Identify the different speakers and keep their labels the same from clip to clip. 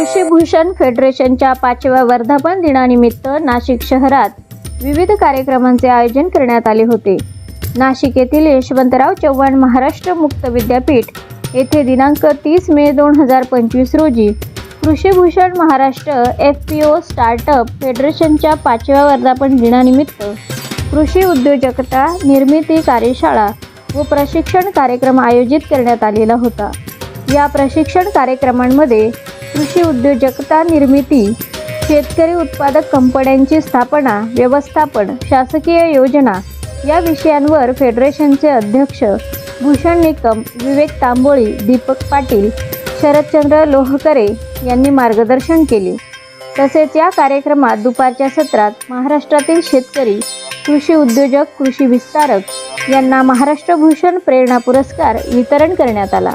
Speaker 1: कृषीभूषण फेडरेशनच्या पाचव्या वर्धापन दिनानिमित्त नाशिक शहरात विविध कार्यक्रमांचे आयोजन करण्यात आले होते. नाशिक येथील यशवंतराव चव्हाण महाराष्ट्र मुक्त विद्यापीठ येथे दिनांक तीस मे दोन हजार पंचवीस रोजी Krishibhushan Maharashtra F P O startup फेडरेशनच्या पाचव्या वर्धापन दिनानिमित्त कृषी उद्योजकता निर्मिती कार्यशाळा व प्रशिक्षण कार्यक्रम आयोजित करण्यात आलेला होता. या प्रशिक्षण कार्यक्रमांमध्ये कृषी उद्योजकता निर्मिती शेतकरी उत्पादक कंपन्यांची स्थापना व्यवस्थापन शासकीय योजना या विषयांवर फेडरेशनचे अध्यक्ष भूषण निकम विवेक तांबोळी दीपक पाटील शरदचंद्र लोहकरे यांनी मार्गदर्शन केले. तसेच या कार्यक्रमात दुपारच्या सत्रात महाराष्ट्रातील शेतकरी कृषी उद्योजक कृषी विस्तारक यांना महाराष्ट्र भूषण प्रेरणा पुरस्कार वितरण करण्यात आला.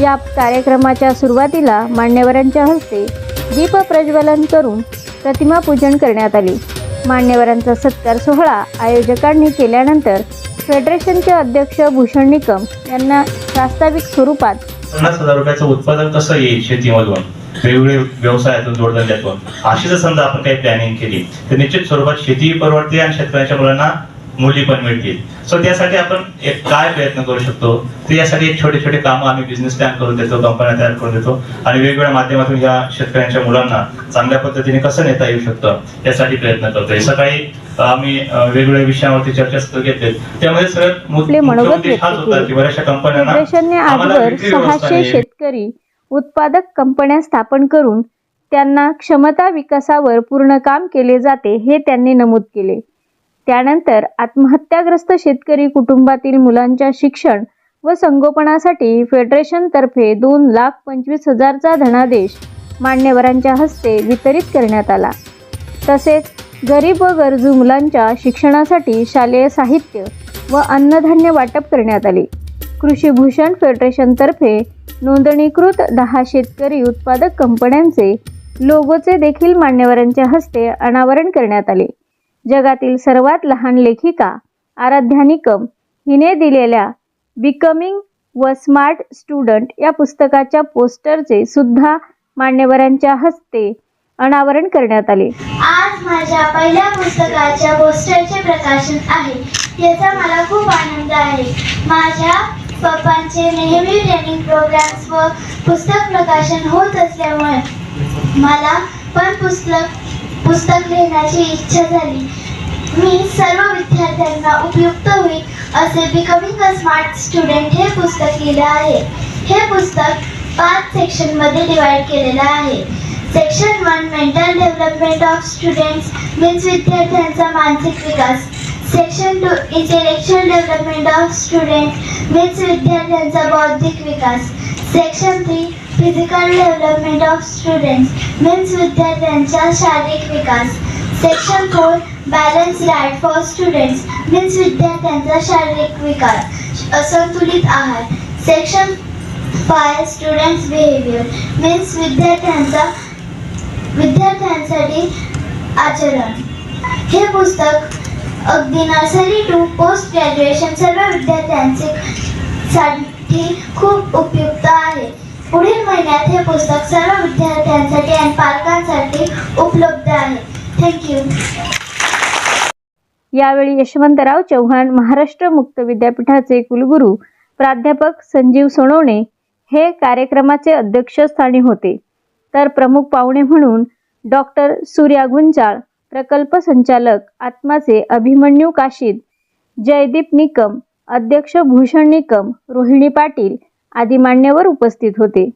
Speaker 1: या कार्यक्रमाच्या सुरुवातीला मान्यवरांच्या हस्ते दीप प्रज्वलन करून प्रतिमा पूजन करण्यात आले. मान्यवरांचा सत्कार सोहळा आयोजकांनी केल्यानंतर फेडरेशनचे अध्यक्ष भूषण निकम यांना प्रास्ताविक स्वरूपात
Speaker 2: पन्नास हजार रुपयाचं उत्पादन कसं येईल शेतीमधून? वेगवेगळे व्यवसायातून जोडधंद्यातून? अशी जर समजा आपण काही प्लॅनिंग केली तर निश्चित स्वरूपात शेती परवडते आणि शेतकऱ्यांच्या मुलांना मुली पण मिळतील. सो त्यासाठी आपण एक काय प्रयत्न करू शकतो? तर यासाठी एक छोटे छोटे कामं आम्ही बिझनेस प्लॅन करून देतो कंपन्या तयार करून देतो आणि वेगवेगळ्या माध्यमातून ह्या शेतकऱ्यांच्या मुलांना चांगल्या पद्धतीने कसं नेता येऊ शकतं यासाठी प्रयत्न करतोय सकाळी आम्ही वेगवेगळ्या विषयावरती चर्चासत्र घेतले. त्यामध्ये उद्देश हाच होता. की बऱ्याचशा कंपन्यांना.
Speaker 1: शेतकरी उत्पादक कंपन्या स्थापन करून त्यांना क्षमता विकासावर पूर्ण काम केले जाते हे त्यांनी नमूद केले. त्यानंतर आत्महत्याग्रस्त शेतकरी कुटुंबातील मुलांच्या शिक्षण व संगोपनासाठी फेडरेशनतर्फे दोन लाख पंचवीस हजारचा धनादेश मान्यवरांच्या हस्ते वितरित करण्यात आला. तसेच गरीब व गरजू मुलांच्या शिक्षणासाठी शालेय साहित्य व अन्नधान्य वाटप करण्यात आले. कृषीभूषण फेडरेशनतर्फे नोंदणीकृत दहा शेतकरी उत्पादक कंपन्यांचे लोगोचे देखील मान्यवरांच्या हस्ते अनावरण करण्यात आले. जगातील सर्वात लहान लेखिका आराध्या निकम हिने दिलेल्या बिकमिंग व स्मार्ट स्टुडंट या पुस्तकाच्या पोस्टरचे सुद्धा मान्यवरांच्या हस्ते अनावरण करण्यात आले.
Speaker 3: आज माझ्या पहिल्या पुस्तकाच्या पोस्टरचे प्रकाशन आहे. याचा मला खूप आनंद आहे. माझ्या पप्पांचे नेहमी ट्रेनिंग प्रोग्राम्स व पुस्तक प्रकाशन होत असल्यामुळे मला पण पुस्तक पुस्तक लिहिण्याची इच्छा झाली. मी सर्व विद्यार्थ्यांना उपयुक्त होईल असे बिकमिंग अ स्मार्ट स्टुडंट हे पुस्तक लिहिलं आहे. हे पुस्तक पाच सेक्शनमध्ये डिवाइड केलेलं आहे. Section one mental development of students means विद्यार्थ्यांचा मानसिक विकास. Section two intellectual development of student means विद्यार्थ्यांचा बौद्धिक विकास. Section three physical development of students means विद्यार्थ्यांचा शारीरिक विकास. Section four balance diet for students means विद्यार्थ्यांचा शारीरिक विकास. असंतुलित आहार section five students behaviour means विद्यार्थ्यांचा विद्यार्थ्यांसाठी आचरण. हे पुस्तक अगदी नर्सरी टू पोस्ट ग्रॅज्युएशन सर्व विद्यार्थ्यांचे साठी खूप उपयुक्त आहे. पुढील महिन्यात हे पुस्तक सर्व विद्यार्थ्यांसाठी आणि पालकांसाठी उपलब्ध आहे. थँक्यू
Speaker 1: यावेळी यशवंतराव चव्हाण महाराष्ट्र मुक्त विद्यापीठाचे कुलगुरू प्राध्यापक संजीव सोनवणे हे कार्यक्रमाचे अध्यक्षस्थानी होते. तर प्रमुख पाहुणे म्हणून डॉक्टर सूर्या गुंजाळ प्रकल्प संचालक आत्माचे अभिमन्यू काशीद जयदीप निकम अध्यक्ष भूषण निकम रोहिणी पाटील आदी मान्यवर उपस्थित होते.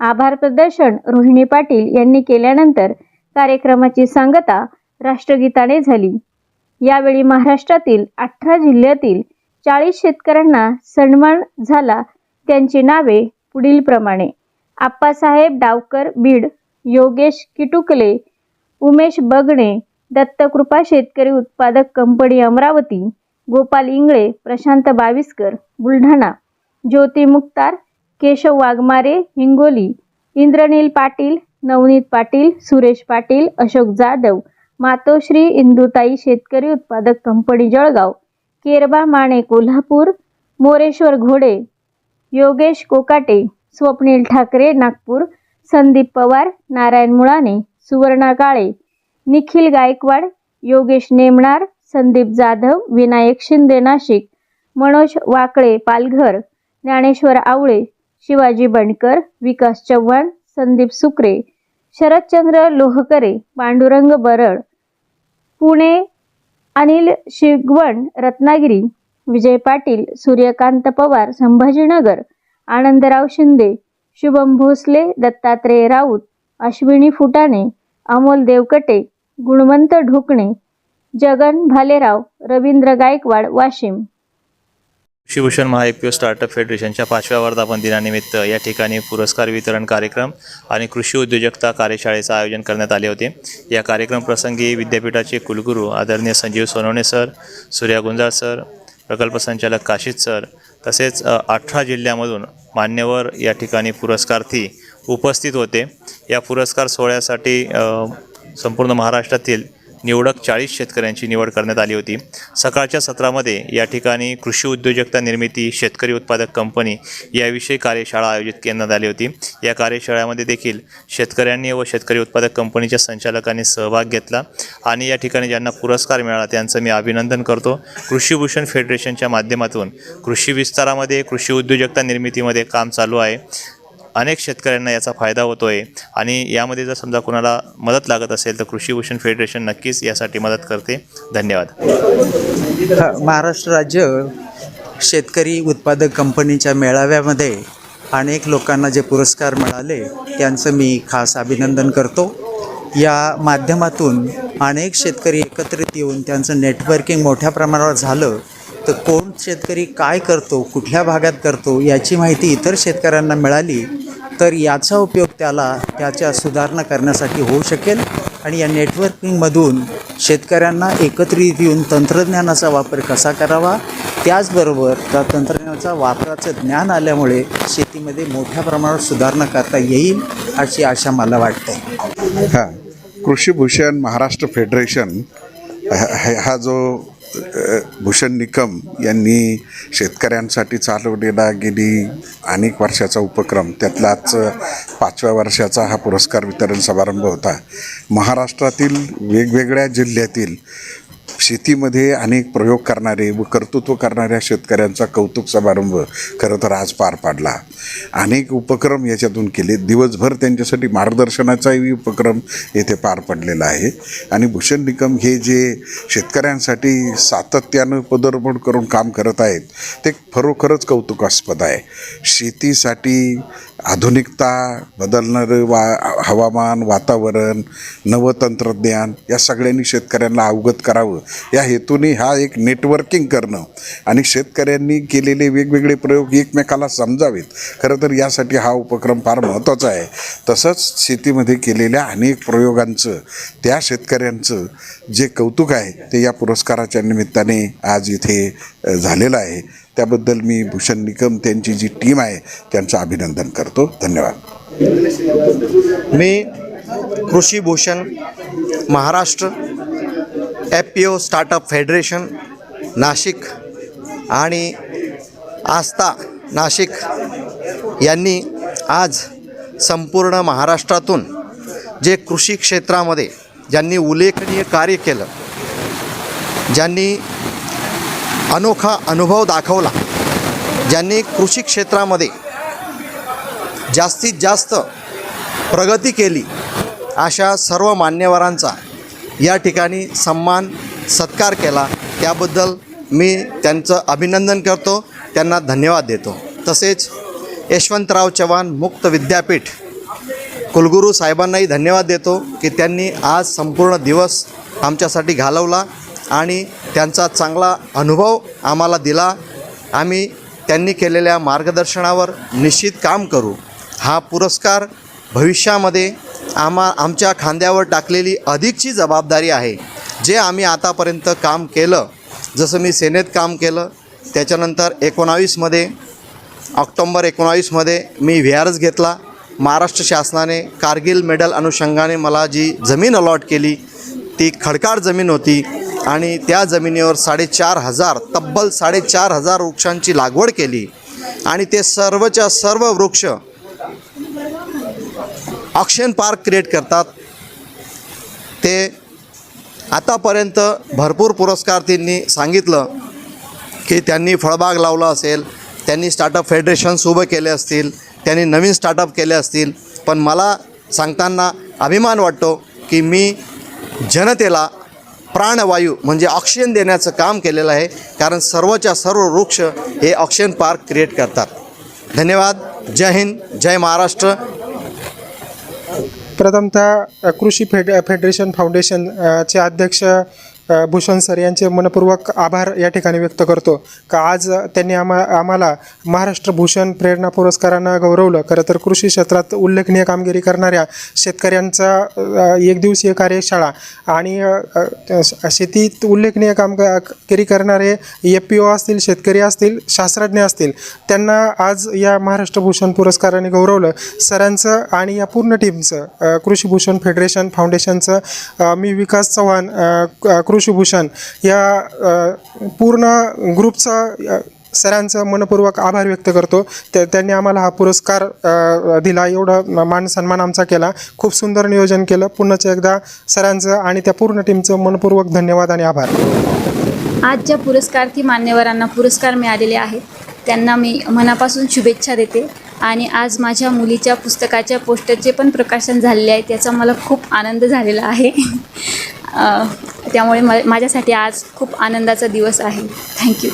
Speaker 1: आभार प्रदर्शन रोहिणी पाटील यांनी केल्यानंतर कार्यक्रमाची सांगता राष्ट्रगीताने झाली. यावेळी महाराष्ट्रातील अठरा जिल्ह्यातील चाळीस शेतकऱ्यांना सन्मान झाला. त्यांची नावे पुढीलप्रमाणे आप्पासाहेब डावकर बीड योगेश किटुकले उमेश बगणे दत्तकृपा शेतकरी उत्पादक कंपनी अमरावती गोपाल इंगळे प्रशांत बाविस्कर बुलढाणा ज्योती मुक्तार केशव वाघमारे हिंगोली इंद्रनील पाटील नवनीत पाटील सुरेश पाटील अशोक जाधव मातोश्री इंदुताई शेतकरी उत्पादक कंपनी जळगाव केरबा माने कोल्हापूर मोरेश्वर घोडे योगेश कोकाटे स्वप्नील ठाकरे नागपूर संदीप पवार नारायण मुळाने सुवर्णा काळे निखिल गायकवाड योगेश नेमणार संदीप जाधव विनायक शिंदे नाशिक मनोज वाकळे पालघर ज्ञानेश्वर आवळे शिवाजी बंडकर विकास चव्हाण संदीप सुक्रे शरदचंद्र लोहकरे पांडुरंग बरड पुणे अनिल शिगवण रत्नागिरी विजय पाटील सूर्यकांत पवार संभाजीनगर आनंदराव शिंदे शुभम भोसले दत्तात्रय राऊत अश्विनी फुटाणे अमोल देवकटे गुणवंत ढोकणे जगन भालेराव रवींद्र गायकवाड वाशिम.
Speaker 2: शिवभूषण महाएपीओ स्टार्टअप फेडरेशनच्या पाचव्या वर्धापन दिनानिमित्त या ठिकाणी पुरस्कार वितरण कार्यक्रम आणि कृषी उद्योजकता कार्यशाळेचं आयोजन करण्यात आले होते. या कार्यक्रम प्रसंगी विद्यापीठाचे कुलगुरू आदरणीय संजीव सोनवणे सर सूर्या गुंजाळ सर प्रकल्प संचालक काशीद सर तसेच अठरा जिल्ह्यामधून मान्यवर या ठिकाणी पुरस्कार्थी उपस्थित होते. या पुरस्कार सोहळ्यासाठी संपूर्ण महाराष्ट्रातील निवडक चाळीस शेतकऱ्यांची निवड करण्यात आली होती. सकाळच्या सत्रामध्ये या ठिकाणी कृषी उद्योजकता निर्मिती शेतकरी उत्पादक कंपनी याविषयी कार्यशाळा आयोजित करण्यात आली होती. या कार्यशाळेमध्ये देखील शेतकऱ्यांनी व शेतकरी उत्पादक कंपनीच्या संचालकांनी सहभाग घेतला आणि या ठिकाणी ज्यांना पुरस्कार मिळाला त्यांचं मी अभिनंदन करतो. कृषीभूषण फेडरेशनच्या माध्यमातून कृषी विस्तारामध्ये कृषी उद्योजकता निर्मितीमध्ये काम चालू आहे. अनेक शेतकऱ्यांना याचा फायदा होतो आहे आणि यामध्ये जर समजा कोणाला मदत लागत असेल तर कृषीभूषण फेडरेशन नक्कीच यासाठी मदत करते. धन्यवाद.
Speaker 4: महाराष्ट्र राज्य शेतकरी उत्पादक कंपनीच्या मेळाव्यामध्ये अनेक लोकांना जे पुरस्कार मिळाले त्यांचं मी खास अभिनंदन करतो. या माध्यमातून अनेक शेतकरी एकत्रित येऊन त्यांचं नेटवर्किंग मोठ्या प्रमाणावर झालं तर कोण शेतकरी काय करतो कुठल्या भागात करतो याची माहिती इतर शेतकऱ्यांना मिळाली तर याचा उपयोग त्याला त्याच्या सुधारणा करण्यासाठी होऊ शकेल आणि या नेटवर्किंगमधून शेतकऱ्यांना एकत्रित येऊन तंत्रज्ञानाचा वापर कसा करावा? त्याचबरोबर त्या तंत्रज्ञानाचा वापराचं ज्ञान आल्यामुळे शेतीमध्ये मोठ्या प्रमाणात सुधारणा करता येईल अशी आशा मला वाटते.
Speaker 5: हां. कृषीभूषण महाराष्ट्र फेडरेशन हा जो भूषण निकम यांनी शेतकऱ्यांसाठी चालवलेला गेली अनेक वर्षाचा उपक्रम. त्यातलाच पाचव्या वर्षाचा हा पुरस्कार वितरण समारंभ होता. महाराष्ट्रातील वेगवेगळ्या जिल्ह्यातील शेतीमध्ये अनेक प्रयोग करणारे व कर्तृत्व करणाऱ्या शेतकऱ्यांचा कौतुक समारंभ खरं तर आज पार पाडला. अनेक उपक्रम याच्यातून केले. दिवसभर त्यांच्यासाठी मार्गदर्शनाचाही उपक्रम येथे पार पडलेला आहे. आणि भूषण निकम हे जे शेतकऱ्यांसाठी सातत्यानं पदर्पण करून काम करत आहेत ते खरोखरच कौतुकास्पद आहे. शेतीसाठी आधुनिकता बदलणारं वा हवामान वातावरण नवतंत्रज्ञान या सगळ्यांनी शेतकऱ्यांना अवगत करावं. या हेतूने हा एक नेटवर्किंग करणं आणि शेतकऱ्यांनी केलेले वेगवेगळे प्रयोग एकमेकाला समजावेत. खरं तर यासाठी हा उपक्रम फार महत्त्वाचा आहे. तसंच शेतीमध्ये केलेल्या अनेक प्रयोगांचं त्या शेतकऱ्यांचं जे कौतुक आहे ते या पुरस्काराच्या निमित्ताने आज इथे झालेलं आहे. त्याबद्दल मी भूषण निकम त्यांची जी टीम आहे त्यांचं अभिनंदन करतो. धन्यवाद.
Speaker 6: मी Krishi Bhushan Maharashtra F P O startup federation Nashik आणि आस्था नाशिक यांनी आज संपूर्ण महाराष्ट्रातून जे कृषी क्षेत्रामध्ये ज्यांनी उल्लेखनीय कार्य केलं ज्यांनी अनोखा अनुभव दाखवला. ज्यांनी कृषी क्षेत्रामध्ये जास्तीत जास्त प्रगती केली अशा सर्व मान्यवरांचा या ठिकाणी सन्मान सत्कार केला. त्याबद्दल मी त्यांचं अभिनंदन करतो. त्यांना धन्यवाद देतो. तसेच यशवंतराव चव्हाण मुक्त विद्यापीठ कुलगुरू साहेबांनाही धन्यवाद देतो की त्यांनी आज संपूर्ण दिवस आमच्यासाठी घालवला. आणि त्यांचा चांगला अनुभव आम्हाला दिला. आम्ही त्यांनी केलेल्या मार्गदर्शनावर निश्चित काम करू. हा पुरस्कार भविष्यामध्ये आम्हा आमच्या खांद्यावर टाकलेली अधिकची जबाबदारी आहे. जे आम्ही आतापर्यंत काम केलं जसं मी सेनेत काम केलं त्याच्यानंतर एकोणावीसमध्ये ऑक्टोंबर एकोणावीसमध्ये मी व्ही आर एस घेतला. महाराष्ट्र शासनाने कारगिल मेडल अनुषंगाने मला जी जमीन अलॉट केली ती खडकाळ जमीन होती. आणि त्या जमिनीवर साडेचार हजार तब्बल साडेचार हजार वृक्षांची लागवड केली. आणि ते सर्वच्या सर्व वृक्ष ऑक्शन पार्क क्रिएट करतात. ते आतापर्यंत भरपूर पुरस्कार त्यांनी सांगितलं की त्यांनी फळबाग लावला असेल त्यांनी स्टार्टअप फेडरेशन्स उभं केले असतील त्यांनी नवीन स्टार्टअप केले असतील. पण मला सांगताना अभिमान वाटतो की मी जनतेला प्राणवायू म्हणजे ऑक्सिजन देण्याचं काम केलेलं आहे. कारण सर्वच्या सर्व वृक्ष हे ऑक्सिजन पार्क क्रिएट करतात. धन्यवाद. जय हिंद. जय महाराष्ट्र.
Speaker 7: प्रथमतः कृषी फेड फेडरेशन फाउंडेशन चे अध्यक्ष भूषण सर यांचे मनपूर्वक आभार या ठिकाणी व्यक्त करतो. का आज त्यांनी आम्हा आम्हाला महाराष्ट्र भूषण प्रेरणा पुरस्कारानं गौरवलं. खरं तर कृषी क्षेत्रात उल्लेखनीय कामगिरी करणाऱ्या शेतकऱ्यांचा एक दिवसीय कार्यशाळा आणि शेतीत उल्लेखनीय कामगिरी करणारे एफ पी ओ असतील शेतकरी असतील शास्त्रज्ञ असतील त्यांना आज या महाराष्ट्र भूषण पुरस्काराने गौरवलं. सरांचं आणि या पूर्ण टीमचं कृषीभूषण फेडरेशन फाउंडेशनचं मी विकास चव्हाण कृषीभूषण या पूर्ण ग्रुपचं सरांचं मनपूर्वक आभार व्यक्त करतो. त्या त्यांनी आम्हाला हा पुरस्कार दिला. एवढं मान सन्मान आमचा केला. खूप सुंदर नियोजन केलं. पुन्हा एकदा सरांचं आणि त्या पूर्ण टीमचं मनपूर्वक धन्यवाद आणि आभार.
Speaker 8: आज ज्या पुरस्कार्थी मान्यवरांना पुरस्कार मिळालेले आहेत. त्यांना मी मनापासून शुभेच्छा देते. आणि आज माझ्या मुलीच्या पुस्तकाच्या पोस्टरचे पण प्रकाशन झालेले आहे त्याचा मला खूप आनंद झालेला आहे. त्यामुळे म माझ्यासाठी आज खूप आनंदाचा दिवस आहे. थँक्यू.